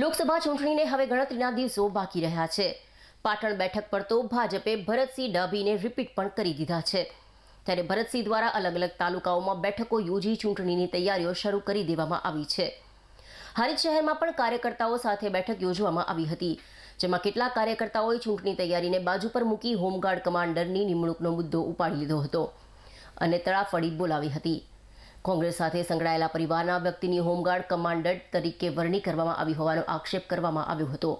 લોકસભા ચૂંટણીને હવે ગણતરીના દિવસો બાકી રહ્યા છે. પાટણ બેઠક પર તો ભાજપે ભરતસિંહ ડાભીને રિપીટ પણ કરી દીધા છે. ત્યારે ભરતસિંહ દ્વારા અલગ અલગ તાલુકાઓમાં બેઠકો યોજી ચૂંટણીની તૈયારીઓ શરૂ કરી દેવામાં આવી છે. હરિત શહેરમાં પણ કાર્યકર્તાઓ સાથે બેઠક યોજવામાં આવી હતી, જેમાં કેટલાક કાર્યકર્તાઓએ ચૂંટણી તૈયારીને બાજુ પર મૂકી હોમગાર્ડ કમાન્ડરની નિમણૂકનો મુદ્દો ઉપાડી લીધો હતો અને તળાફળી બોલાવી હતી. કોંગ્રેસ સાથે સંકળાયેલા પરિવારના વ્યક્તિની હોમગાર્ડ કમાન્ડર તરીકે વરણી કરવામાં આવી હોવાનો આક્ષેપ કરવામાં આવ્યો હતો.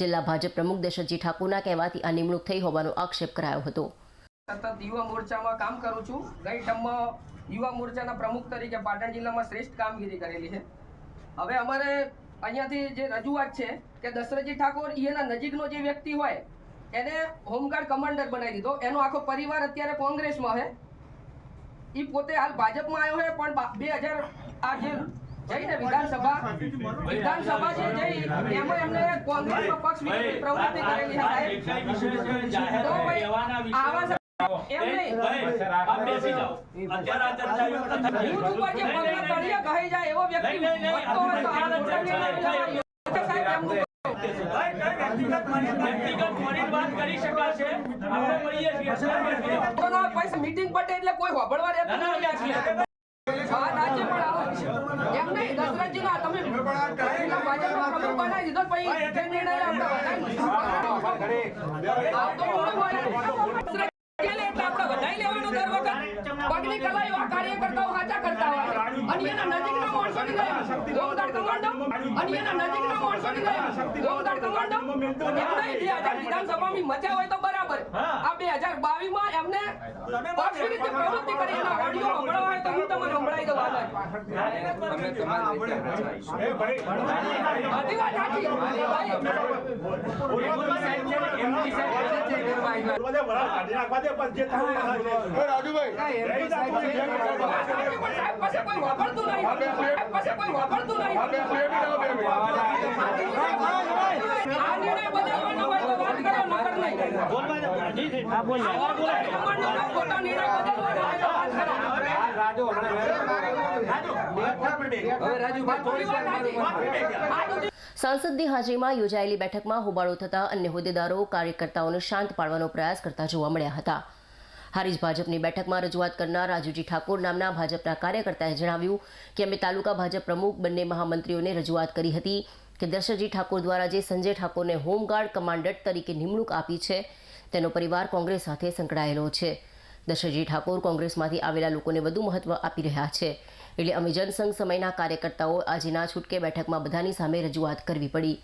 જિલ્લા ભાજપ પ્રમુખ દશરથજી ઠાકોરના કહેવાથી આ નિમણૂક થઈ હોવાનો આક્ષેપ કરાયો હતો. સતત યુવા મોરચામાં કામ કરું છું. ગઈ ટર્મમાં યુવા મોરચાના પ્રમુખ તરીકે પાટણ જિલ્લામાં શ્રેષ્ઠ કામગીરી કરેલી છે. હવે અમારે અહીંયાથી જે રજૂઆત છે કે દશરથજી ઠાકોર એના નજીકનો જે વ્યક્તિ હોય, એને હોમગાર્ડ કમાન્ડર બનાવી દીધો. એનો આખો પરિવાર અત્યારે કોંગ્રેસમાં છે. એ પોતે હાલ ભાજપમાં આવ્યો છે પણ બા- હજાર આ જે જઈને વિધાનસભા વિધાનસભા છે જઈ એમાં એમને કોંગ્રેસ પક્ષ વિરોધી પ્રવૃત્તિ કરેલી છે સાહેબ. તો ભાઈ આવા એમ નહીં બૂથ ઉપર જે પગના તળિયે ગહાઈ જાય એવો વ્યક્તિ વધતો હોય તો આ મોટા નિર્ણય લેવા યોગ્ય સાહેબ એમનું ના મીટિંગ પટે એટલે કોઈ હોબળવા રહેતા નથી. આ છીએ. પણ આવો. એમ નહીં, દશરથજી ના તમે બનાવી દીધો, પછી નિર્ણય આપણે આપણે લેવાનો દર વખત. પગની કલાઈઓ આ કાર્યકર્તાઓ સાચા કરતા હોય. અને એના અને એના 2000 વિધાનસભામાં મચ્યા હોય તો બરાબર. આ બે હજાર બાવીસમાં એમને પક્ષની પ્રવૃત્તિ કરી એના ઓડિયો સંભળાવા હોય તો હું તમને સંભળાવી દઉં વાપરતું નહીં. આ નિર્ણય બદલવાનો સાંસદની હાજરીમાં યોજાયેલી બેઠકમાં હોબાળો થતા અન્ય હોદ્દેદારો, કાર્યકર્તાઓને શાંત પાડવાનો પ્રયાસ કરતા જોવા મળ્યા હતા. હારીજ ભાજપની બેઠકમાં રજૂઆત કરનાર રાજુજી ઠાકોર નામના ભાજપના કાર્યકર્તાએ જણાવ્યું કે, અમે તાલુકા ભાજપ પ્રમુખ બંને મહામંત્રીઓને રજૂઆત કરી હતી. કે દશરથજી ઠાકોર દ્વારા જે સંજય ઠાકોરને હોમગાર્ડ કમાન્ડર તરીકે નિમણૂક આપી છે, તેનો પરિવાર કોંગ્રેસ સાથે સંકળાયેલો છે. દશરથજી ઠાકોર કોંગ્રેસમાંથી આવેલા લોકોને વધુ મહત્વ આપી રહ્યા છે. એટલે અમે જનસંઘ સમયના કાર્યકર્તાઓ આજે છૂટકે બેઠકમાં બધાની સામે રજૂઆત કરવી પડી.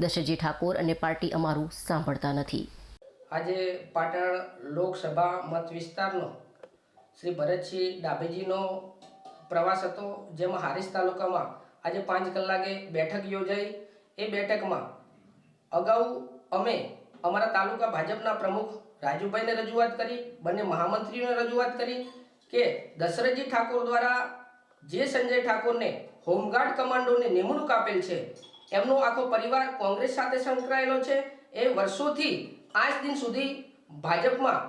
દશરથજી ઠાકોર અને પાર્ટી અમારું સાંભળતા નથી. આજે પાટણ લોકસભા મત વિસ્તારનો શ્રી ભરતસિંહ ડાભેજીનો પ્રવાસ હતો, જેમાં હારીસ તાલુકામાં આજે પાંચ કલાકે બેઠક યોજાઈ. એ બેઠકમાં અગાઉ અમે અમારા તાલુકા ભાજપના પ્રમુખ રાજુભાઈને રજૂઆત કરી, બંને મહામંત્રીઓને રજૂઆત કરી કે દશરથજી ઠાકોર દ્વારા જે સંજય ઠાકોરને હોમગાર્ડ કમાન્ડોની નિમણૂક આપેલ છે, એમનો આખો પરિવાર કોંગ્રેસ સાથે સંકળાયેલો છે. એ વર્ષોથી આજ દિન સુધી ભાજપમાં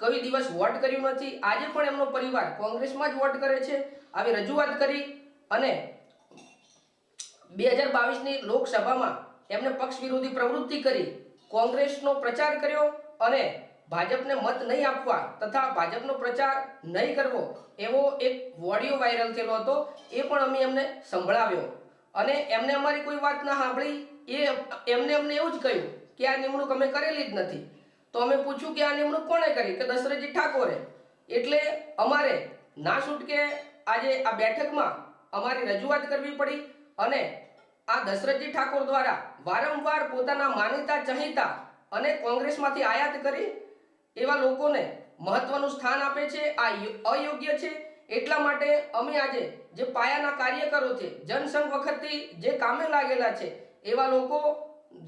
કોઈ દિવસ વોટ કર્યું નથી. આજે પણ એમનો પરિવાર કોંગ્રેસમાં જ વોટ કરે છે. આવી રજૂઆત કરી અને બે હજાર બાવીસની લોકસભામાં એમને પક્ષ વિરોધી પ્રવૃત્તિ કરી. કોંગ્રેસનો પ્રચાર કર્યો અને ભાજપને મત નહીં આપવા તથા ભાજપનો પ્રચાર નહીં કરવો એવો એક વોડિયો વાયરલ થયેલો હતો એ પણ અમે એમને સંભળાવ્યો. અને એમને અમારી કોઈ વાત ના સાંભળી એ એમને અમને એવું જ કહ્યું કે આ નિમણૂક અમે કરેલી જ નથી. તો અમે પૂછ્યું કે આ નિમણૂક કોણે કરી? કે દશરથજી ઠાકોરે. એટલે અમારે ના છૂટકે આજે આ બેઠકમાં અમારી રજૂઆત કરવી પડી અને આ દશરથજી ઠાકોર દ્વારા વારંવાર પોતાના માનીતા ચહિતા અને કોંગ્રેસમાંથી આયાત કરી એવા લોકોને મહત્વનું સ્થાન આપે છે, આ અયોગ્ય છે. એટલા માટે અમે આજે જે પાયાના કાર્યકરો છે, જનસંઘ વખતથી જે કામે લાગેલા છે, એવા લોકો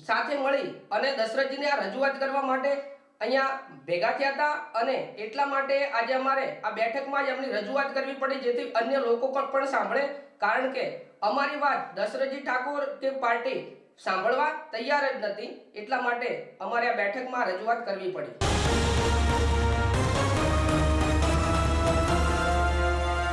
સાથે મળી અને દશરથજીને આ રજૂઆત કરવા માટે અહીંયા ભેગા થયા હતા અને એટલા માટે આજે અમારે આ બેઠકમાં જ એમની રજૂઆત કરવી પડી, જેથી અન્ય લોકો પણ સાંભળે. કારણ કે અમારી વાત દશરથજી ઠાકોર કે પાર્ટી સાંભળવા તૈયાર જ નથી એટલા માટે અમારે આ બેઠકમાં રજૂઆત કરવી પડી.